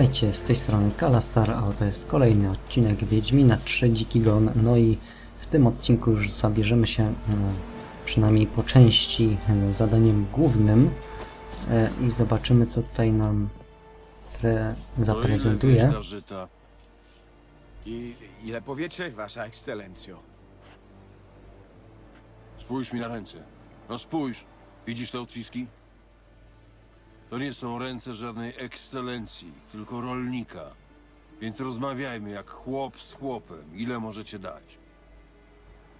Witajcie, z tej strony Kalasar, a to jest kolejny odcinek Wiedźmina 3 Dziki Gon. No i w tym odcinku już zabierzemy się e, przynajmniej po części e, zadaniem głównym e, i zobaczymy co tutaj nam pre zaprezentuje. To ile wieś do żyta? I ile powiecie, wasza ekscelencjo? Spójrz mi na ręce. No spójrz. Widzisz te odciski? To nie są ręce żadnej ekscelencji, tylko rolnika. Więc rozmawiajmy jak chłop z chłopem. Ile możecie dać?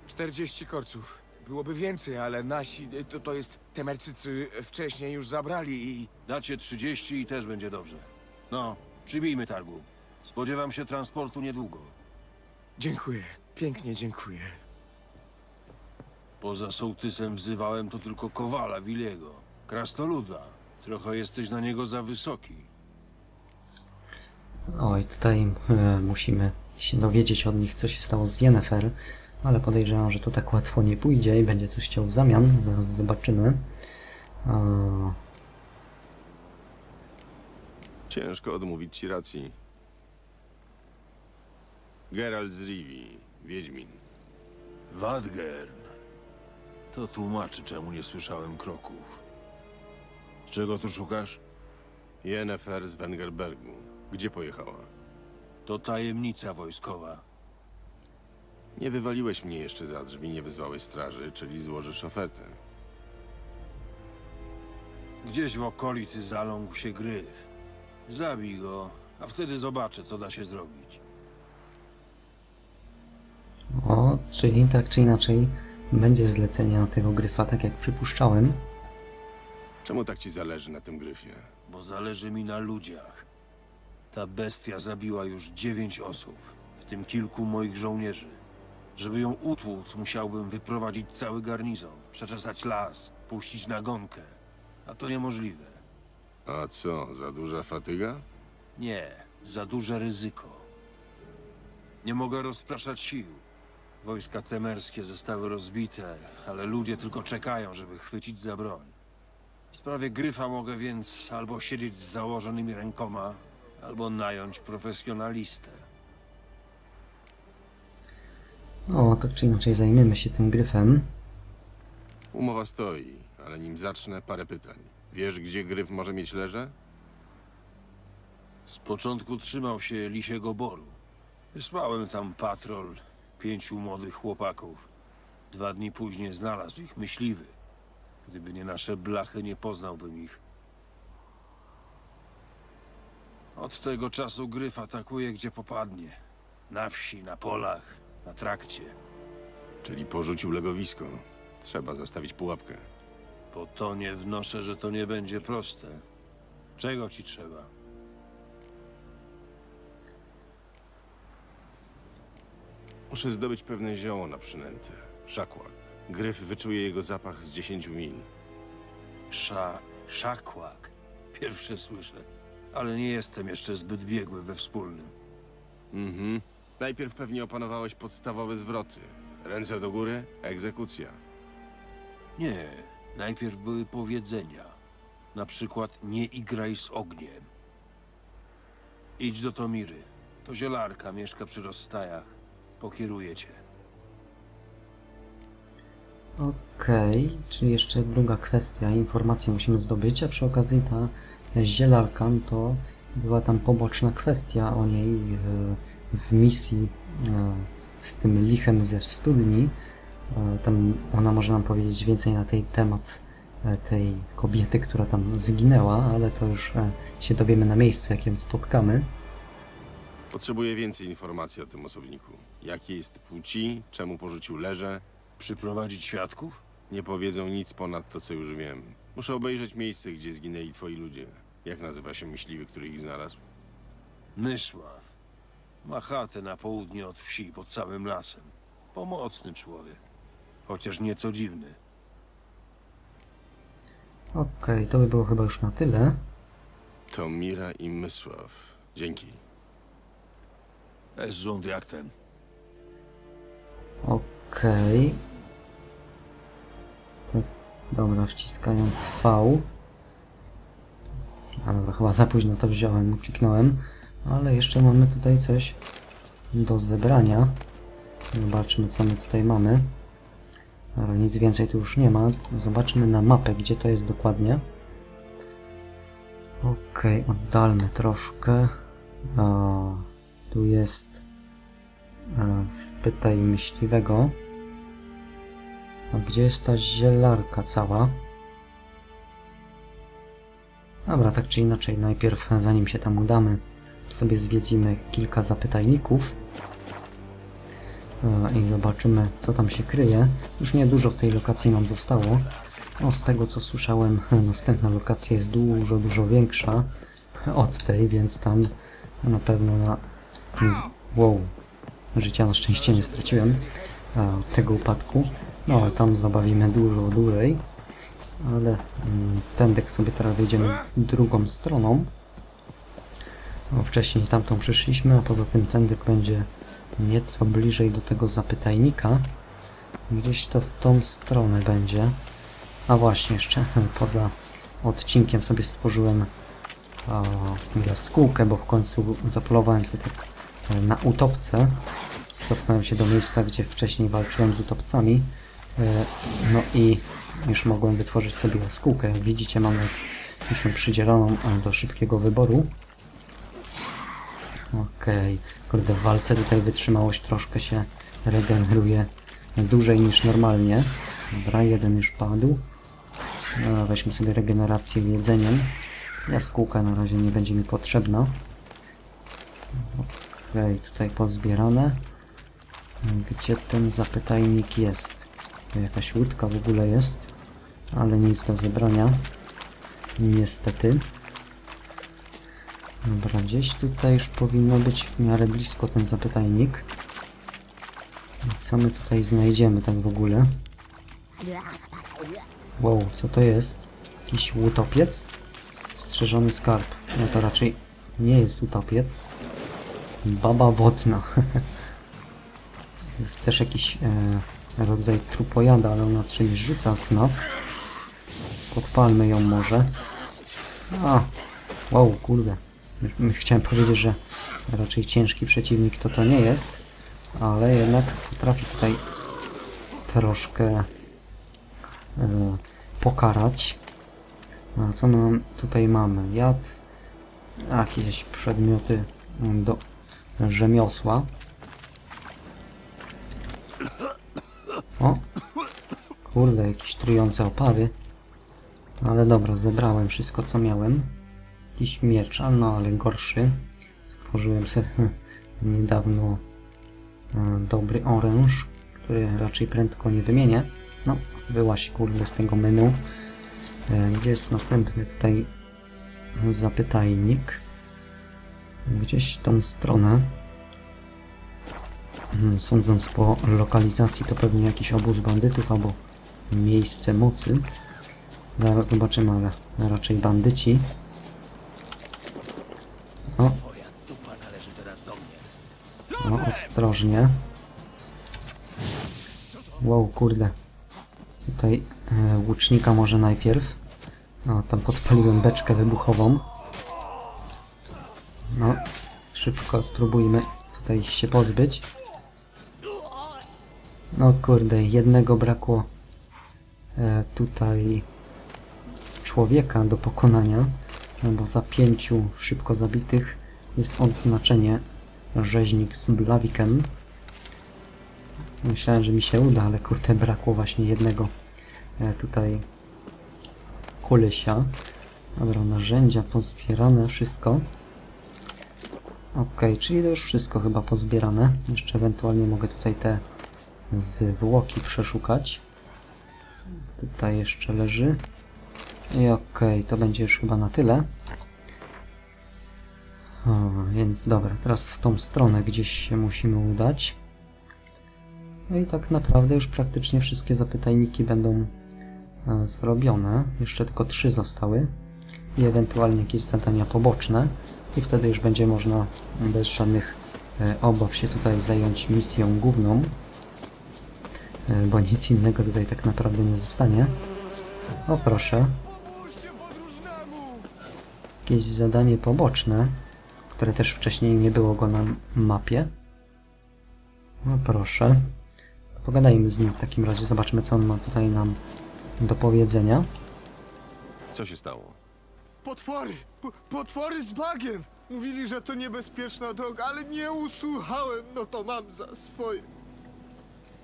40 korców. Byłoby więcej, ale nasi, to, to jest, Temerczycy wcześniej już zabrali i... Dacie 30 i też będzie dobrze. No, przybijmy targu. Spodziewam się transportu niedługo. Dziękuję, pięknie dziękuję. Poza sołtysem wzywałem to tylko Kowala Wiliego. Krastoluda. Trochę jesteś na niego za wysoki. Oj, tutaj e, musimy się dowiedzieć od nich co się stało z Yennefer, ale podejrzewam, że to tak łatwo nie pójdzie i będzie coś chciał w zamian, zaraz zobaczymy. E, Ciężko odmówić ci racji. Geralt z Rivi, Wiedźmin. Wadgern. To tłumaczy, czemu nie słyszałem kroków. Czego tu szukasz? Yennefer z Wengerbergu. Gdzie pojechała? To tajemnica wojskowa. Nie wywaliłeś mnie jeszcze za drzwi, nie wezwałeś straży, czyli złożysz ofertę. Gdzieś w okolicy zaląkł się gryf. Zabij go, a wtedy zobaczę, co da się zrobić. o, czyli tak czy inaczej będzie zlecenie na tego gryfa, tak jak przypuszczałem. Czemu tak ci zależy na tym gryfie? Bo zależy mi na ludziach. Ta bestia zabiła już dziewięć osób, w tym kilku moich żołnierzy. Żeby ją utłuc, musiałbym wyprowadzić cały garnizon, przeczesać las, puścić nagonkę. A to niemożliwe. A co, za duża fatyga? Nie, za duże ryzyko. Nie mogę rozpraszać sił. Wojska temerskie zostały rozbite, ale ludzie tylko czekają, żeby chwycić za broń. W sprawie gryfa mogę więc albo siedzieć z założonymi rękoma, albo nająć profesjonalistę. O, tak czy inaczej zajmiemy się tym gryfem. Umowa stoi, ale nim zacznę, parę pytań. Wiesz, gdzie gryf może mieć leże? Z początku trzymał się Lisiego Boru. Wysłałem tam patrol pięciu młodych chłopaków. Dwa dni później znalazł ich myśliwy. Gdyby nie nasze blachy, nie poznałbym ich. Od tego czasu gryf atakuje, gdzie popadnie. Na wsi, na polach, na trakcie. Czyli porzucił legowisko. Trzeba zastawić pułapkę. Po to nie wnoszę, że to nie będzie proste. Czego ci trzeba? Muszę zdobyć pewne zioło na przynętę. Szakłak. Gryf wyczuje jego zapach z 10 mil. Sza... szakłak. Pierwsze słyszę. Ale nie jestem jeszcze zbyt biegły we wspólnym. Mhm. Najpierw pewnie opanowałeś podstawowe zwroty. Ręce do góry, egzekucja. Nie, najpierw były powiedzenia. Na przykład nie igraj z ogniem. Idź do Tomiry. To zielarka, mieszka przy rozstajach. Pokieruje cię. Okej, czyli jeszcze druga kwestia, informacje musimy zdobyć, a przy okazji ta zielarka, no to była tam poboczna kwestia o niej e, w misji e, z tym lichem ze studni. E, Tam ona może nam powiedzieć więcej na tej temat tej kobiety, która tam zginęła, ale to już się dowiemy na miejscu, jak ją spotkamy. Potrzebuję więcej informacji o tym osobniku. Jakiej jest płci, czemu porzucił leże. Przyprowadzić świadków? Nie powiedzą nic ponad to, co już wiem. Muszę obejrzeć miejsce, gdzie zginęli twoi ludzie. Jak nazywa się myśliwy, który ich znalazł? Mysław. Ma chatę na południe od wsi, pod samym lasem. Pomocny człowiek. Chociaż nieco dziwny. Okej, to by było chyba już na tyle. To Mira i Mysław. Dzięki. Es rząd jak ten. Okej. Dobra, wciskając V. A dobra, chyba za późno to wziąłem, kliknąłem. Ale jeszcze mamy tutaj coś do zebrania. Zobaczmy co my tutaj mamy. Ale nic więcej tu już nie ma. Zobaczmy na mapę, gdzie to jest dokładnie. Okej, oddalmy troszkę. A, tu jest e, wpytaj myśliwego. Gdzie jest ta zielarka cała? Dobra, tak czy inaczej, najpierw zanim się tam udamy, sobie zwiedzimy kilka zapytajników e, i zobaczymy, co tam się kryje. Już niedużo w tej lokacji nam zostało. No, z tego co słyszałem, następna lokacja jest dużo, dużo większa od tej, więc tam na pewno na... Wow, życia na szczęście nie straciłem e, tego upadku. No, tam zabawimy dużo dłużej. Ale mm, tędek sobie teraz wejdziemy drugą stroną. No, wcześniej tamtą przyszliśmy, a poza tym tędyk będzie nieco bliżej do tego zapytajnika. Gdzieś to w tą stronę będzie. A właśnie, jeszcze poza odcinkiem sobie stworzyłem jaskółkę, bo w końcu zapolowałem sobie tak e, na utopce. Cofnąłem się do miejsca, gdzie wcześniej walczyłem z utopcami. E, No i już mogłem wytworzyć sobie jaskółkę. Jak widzicie, mamy już ją przydzieloną do szybkiego wyboru. Okej, kurde, w walce tutaj wytrzymałość troszkę się regeneruje dłużej niż normalnie. Dobra, jeden już padł. No, weźmy sobie regenerację jedzeniem. Jaskółka na razie nie będzie mi potrzebna. Okej, tutaj pozbierane. Gdzie ten zapytajnik jest? Jakaś łódka w ogóle jest, ale nic do zebrania. Niestety. Dobra, gdzieś tutaj już powinno być w miarę blisko ten zapytajnik. Co my tutaj znajdziemy tak w ogóle? Wow, co to jest? Jakiś łutopiec? Strzeżony skarb. No to raczej nie jest utopiec. Baba wodna. jest też jakiś e, rodzaj trupojada, ale ona czymś rzuca w nas. Podpalmy ją może. A, wow, kurde. Chciałem powiedzieć, że raczej ciężki przeciwnik to to nie jest, ale jednak potrafi tutaj troszkę e, pokarać. A co my tutaj mamy? Jad, jakieś przedmioty mm, do rzemiosła. O! Kurde, jakieś trujące opary. Ale dobra, zebrałem wszystko co miałem. Jakiś miecz, a no ale gorszy. Stworzyłem sobie niedawno e, dobry oręż, który raczej prędko nie wymienię. No, wyłaś kurde z tego menu. E, Gdzie jest następny tutaj zapytajnik? Gdzieś tą stronę. Hmm, Sądząc po lokalizacji to pewnie jakiś obóz bandytów albo miejsce mocy. Zaraz zobaczymy, ale raczej bandyci. O. No, ostrożnie. Wow, kurde. Tutaj e, łucznika może najpierw. O, tam podpaliłem beczkę wybuchową. No, szybko spróbujmy tutaj się pozbyć. No kurde, jednego brakło tutaj człowieka do pokonania, no bo za pięciu szybko zabitych jest odznaczenie rzeźnik z blawikiem. Myślałem, że mi się uda, ale kurde brakło właśnie jednego e, tutaj kulysia. Dobra, narzędzia pozbierane, wszystko. Okej, czyli to już wszystko chyba pozbierane. Jeszcze ewentualnie mogę tutaj te zwłoki przeszukać. Tutaj jeszcze leży. I okej, to będzie już chyba na tyle. O, więc dobra, teraz w tą stronę gdzieś się musimy udać. No i tak naprawdę już praktycznie wszystkie zapytajniki będą e, zrobione. Jeszcze tylko trzy zostały. I ewentualnie jakieś zadania poboczne. I wtedy już będzie można bez żadnych e, obaw się tutaj zająć misją główną. E, Bo nic innego tutaj tak naprawdę nie zostanie. O proszę. jakieś zadanie poboczne, które też wcześniej nie było go na mapie. No proszę. Pogadajmy z nim w takim razie, zobaczmy co on ma tutaj nam do powiedzenia. Co się stało? Potwory! P potwory z bagien! Mówili, że to niebezpieczna droga, ale nie usłuchałem, no to mam za swoje.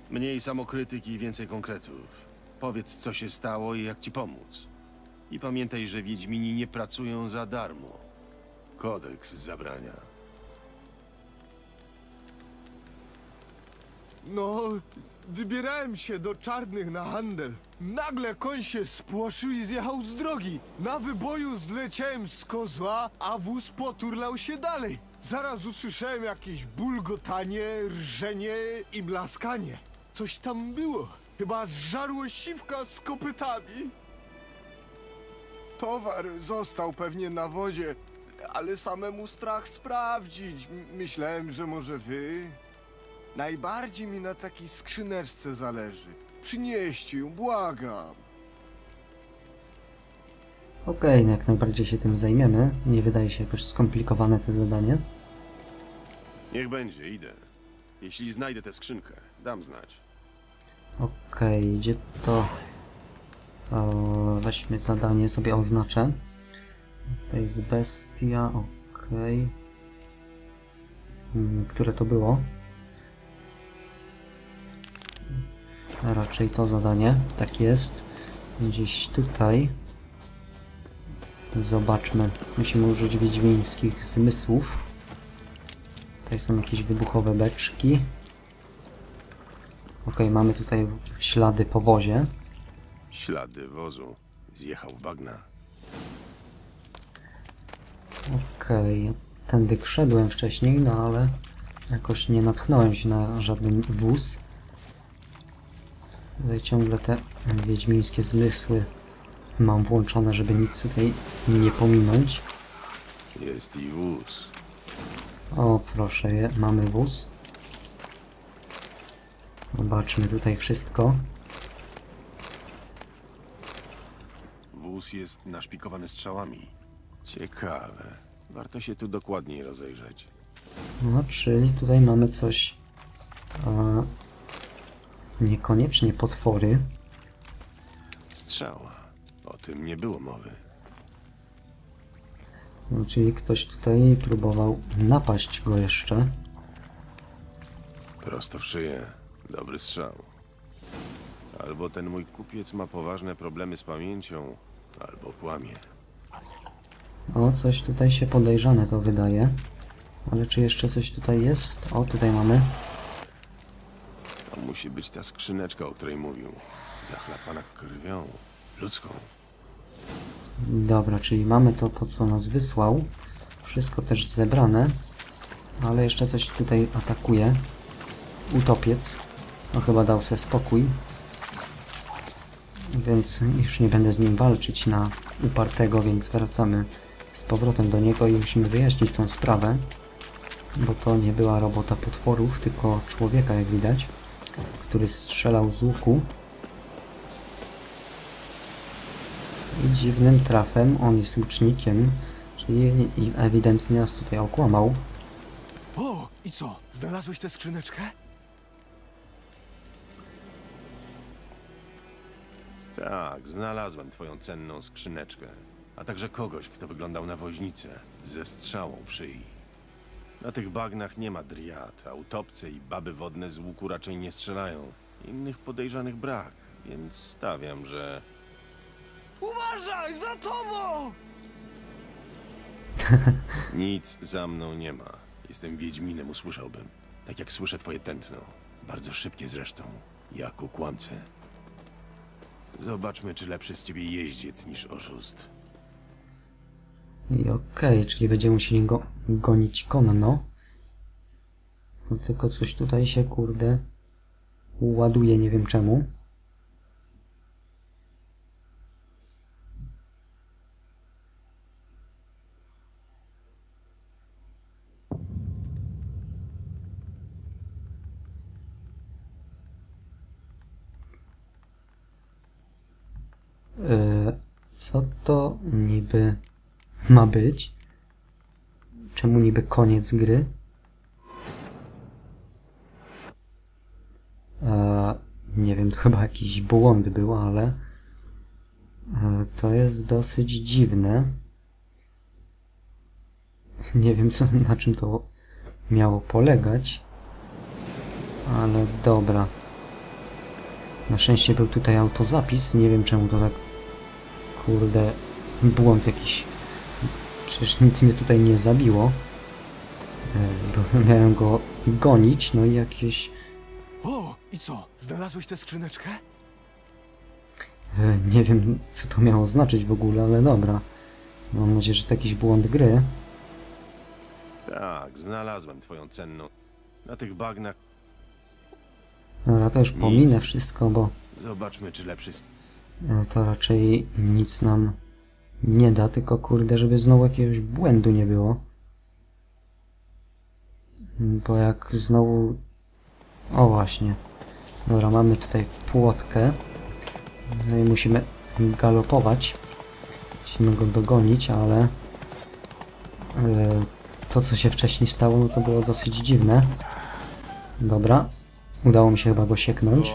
Mniej samokrytyki i więcej konkretów. Powiedz, co się stało i jak ci pomóc. I pamiętaj, że Wiedźmini nie pracują za darmo. Kodeks zabrania. No, wybierałem się do czarnych na handel. Nagle koń się spłoszył i zjechał z drogi. Na wyboju zleciałem z kozła, a wóz poturlał się dalej. Zaraz usłyszałem jakieś bulgotanie, rżenie i blaskanie. Coś tam było. Chyba zżarło siwka z kopytami. Towar został pewnie na wozie, ale samemu strach sprawdzić. M- Myślałem, że może wy. Najbardziej mi na takiej skrzyneczce zależy. Przynieście ją, błagam. Okej, no jak najbardziej się tym zajmiemy. Nie wydaje się jakoś skomplikowane to zadanie. Niech będzie, idę. Jeśli znajdę tę skrzynkę, dam znać. Okej, gdzie to... Weźmy zadanie, sobie oznaczę. To jest bestia, okej. Hmm, Które to było? Raczej to zadanie, tak jest. Gdzieś tutaj. Zobaczmy. Musimy użyć wiedźmińskich zmysłów. Tutaj są jakieś wybuchowe beczki. Mamy tutaj ślady po wozie. Ślady wozu. Zjechał w bagna. Okej, tędy szedłem wcześniej, no ale jakoś nie natknąłem się na żaden wóz. Tutaj ciągle te wiedźmińskie zmysły mam włączone, żeby nic tutaj nie pominąć. Jest i wóz. O, proszę, je, mamy wóz. Zobaczmy tutaj wszystko. Wóz jest naszpikowany strzałami. Ciekawe. Warto się tu dokładniej rozejrzeć. No, czyli tutaj mamy coś... A, niekoniecznie potwory. Strzała. O tym nie było mowy. No, czyli ktoś tutaj próbował napaść go jeszcze. Prosto w szyję. Dobry strzał. Albo ten mój kupiec ma poważne problemy z pamięcią, albo kłamie. O, coś tutaj się podejrzane to wydaje. Ale czy jeszcze coś tutaj jest? O, tutaj mamy. To musi być ta skrzyneczka, o której mówił. Zachlapana krwią. Ludzką. Dobra, czyli mamy to, po co nas wysłał. Wszystko też zebrane. Ale jeszcze coś tutaj atakuje. Utopiec. No chyba dał sobie spokój. Więc już nie będę z nim walczyć na upartego, więc wracamy z powrotem do niego i musimy wyjaśnić tą sprawę. Bo to nie była robota potworów, tylko człowieka, jak widać, który strzelał z łuku. I dziwnym trafem on jest łucznikiem, czyli ewidentnie nas tutaj okłamał. O, i co? Znalazłeś tę skrzyneczkę? Tak, znalazłem twoją cenną skrzyneczkę. A także kogoś, kto wyglądał na woźnicę ze strzałą w szyi. Na tych bagnach nie ma driad, a utopce i baby wodne z łuku raczej nie strzelają. Innych podejrzanych brak, więc stawiam, że... Uważaj, za tobą! Nic za mną nie ma. Jestem Wiedźminem, usłyszałbym. Tak jak słyszę twoje tętno. Bardzo szybkie zresztą. Jak u kłamcy. Zobaczmy, czy lepszy z ciebie jeździec niż oszust. I okej, czyli będziemy musieli go gonić konno. No tylko coś tutaj się, kurde, ładuje, nie wiem czemu. Yy, co to niby ma być? Czemu niby koniec gry? E, nie wiem, to chyba jakiś błąd był, ale e, to jest dosyć dziwne. Nie wiem, co, na czym to miało polegać, ale dobra. Na szczęście był tutaj autozapis, nie wiem czemu to tak... Kurde, błąd jakiś. Przecież nic mnie tutaj nie zabiło. E, bo Miałem go gonić, no i jakieś... O, i co? Znalazłeś tę skrzyneczkę? E, Nie wiem, co to miało znaczyć w ogóle, ale dobra. Mam nadzieję, że to jakiś błąd gry. Tak, znalazłem twoją cenną. Na tych bagnach Dobra, to już Nic. pominę wszystko, bo zobaczmy, czy lepszy e, to raczej nic nam nie da, tylko kurde, żeby znowu jakiegoś błędu nie było. Bo jak znowu... O właśnie. Dobra, mamy tutaj płotkę. No i musimy galopować. Musimy go dogonić, ale... e, To, co się wcześniej stało, no to było dosyć dziwne. Dobra. Udało mi się chyba go sieknąć.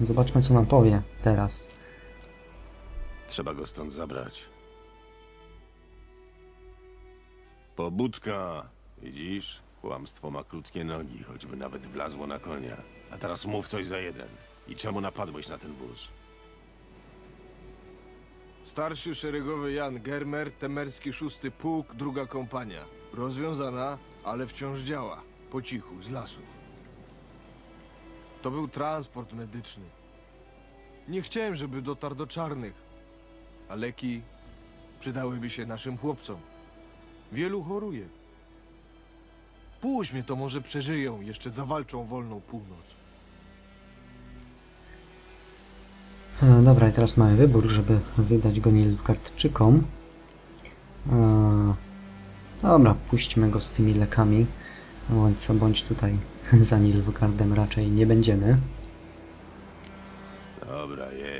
Zobaczmy, co nam powie teraz. Trzeba go stąd zabrać. Pobudka! Widzisz? Kłamstwo ma krótkie nogi, choćby nawet wlazło na konia. A teraz mów coś za jeden. I czemu napadłeś na ten wóz? Starszy szeregowy Jan Germer, temerski szósty pułk, druga kompania. Rozwiązana, ale wciąż działa. Po cichu, z lasu. To był transport medyczny. Nie chciałem, żeby dotarł do czarnych. A leki przydałyby się naszym chłopcom. Wielu choruje. Puść mnie, to może przeżyją, jeszcze zawalczą wolną północ. E, dobra, i teraz mamy wybór, żeby wydać go Nilfgaardczykom. E, dobra, puśćmy go z tymi lekami. Bądź co bądź tutaj za Nilfgaardem raczej nie będziemy. Dobra, jedź.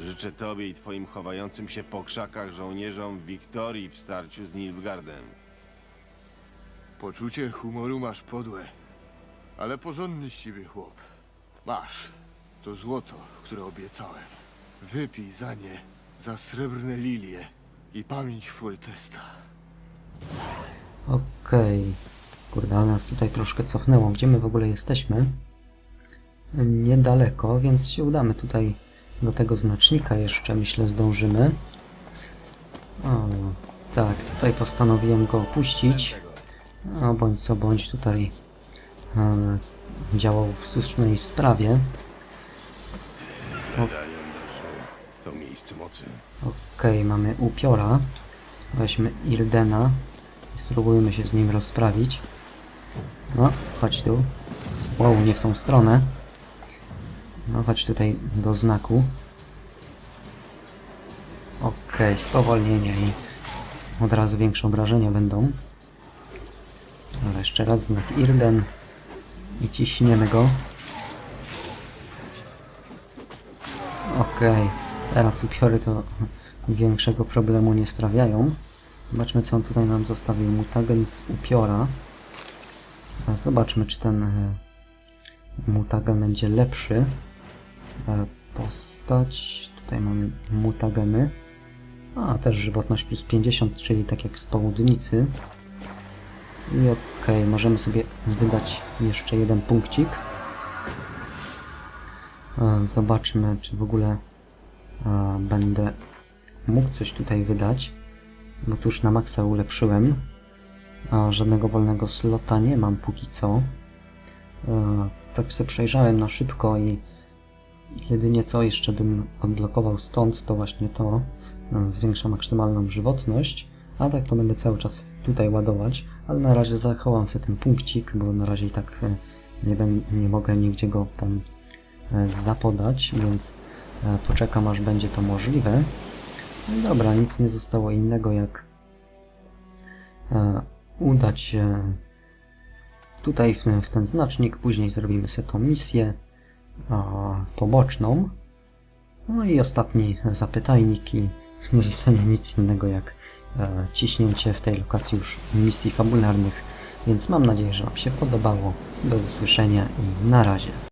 Życzę tobie i twoim chowającym się po krzakach żołnierzom wiktorii w starciu z Nilfgaardem. Poczucie humoru masz podłe, ale porządny z ciebie chłop. Masz, to złoto, które obiecałem. Wypij za nie, za srebrne lilie i pamięć Foltesta. Okej. Kurde, ale nas tutaj troszkę cofnęło. Gdzie my w ogóle jesteśmy? Niedaleko, więc się udamy tutaj do tego znacznika jeszcze, myślę, zdążymy. O, tak, tutaj postanowiłem go opuścić. A bądź co bądź tutaj e, działał w słusznej sprawie. To miejsce mocy. Okej, mamy upiora. Weźmy Irdena i spróbujmy się z nim rozprawić. No, chodź tu. Wow, nie w tą stronę. No, chodź tutaj do znaku. Okej, spowolnienie i od razu większe obrażenia będą. Ale jeszcze raz znak Irden i ciśniemy go. Okej, teraz upiory to większego problemu nie sprawiają. Zobaczmy co on tutaj nam zostawił. Mutagen z upiora. Zobaczmy czy ten e, mutagen będzie lepszy. E, Postać. Tutaj mamy mutageny. A, też żywotność plus 50, czyli tak jak z południcy. I okej, możemy sobie wydać jeszcze jeden punkcik. E, Zobaczmy, czy w ogóle e, będę mógł coś tutaj wydać. Bo tu już na maksa ulepszyłem. Żadnego wolnego slota nie mam póki co. Tak sobie przejrzałem na szybko i jedynie co jeszcze bym odblokował stąd, to właśnie to. E, Zwiększa maksymalną żywotność. A tak to będę cały czas tutaj ładować. Ale na razie zachowam sobie ten punkcik, bo na razie i tak e, nie, nie mogę nigdzie go tam e, zapodać, więc poczekam aż będzie to możliwe. No dobra, nic nie zostało innego jak udać się tutaj w ten, w ten znacznik, później zrobimy sobie tą misję poboczną No i ostatni zapytajnik i nie zostanie nic innego jak e, ciśnięcie w tej lokacji już misji fabularnych, więc mam nadzieję, że Wam się podobało. Do usłyszenia i na razie.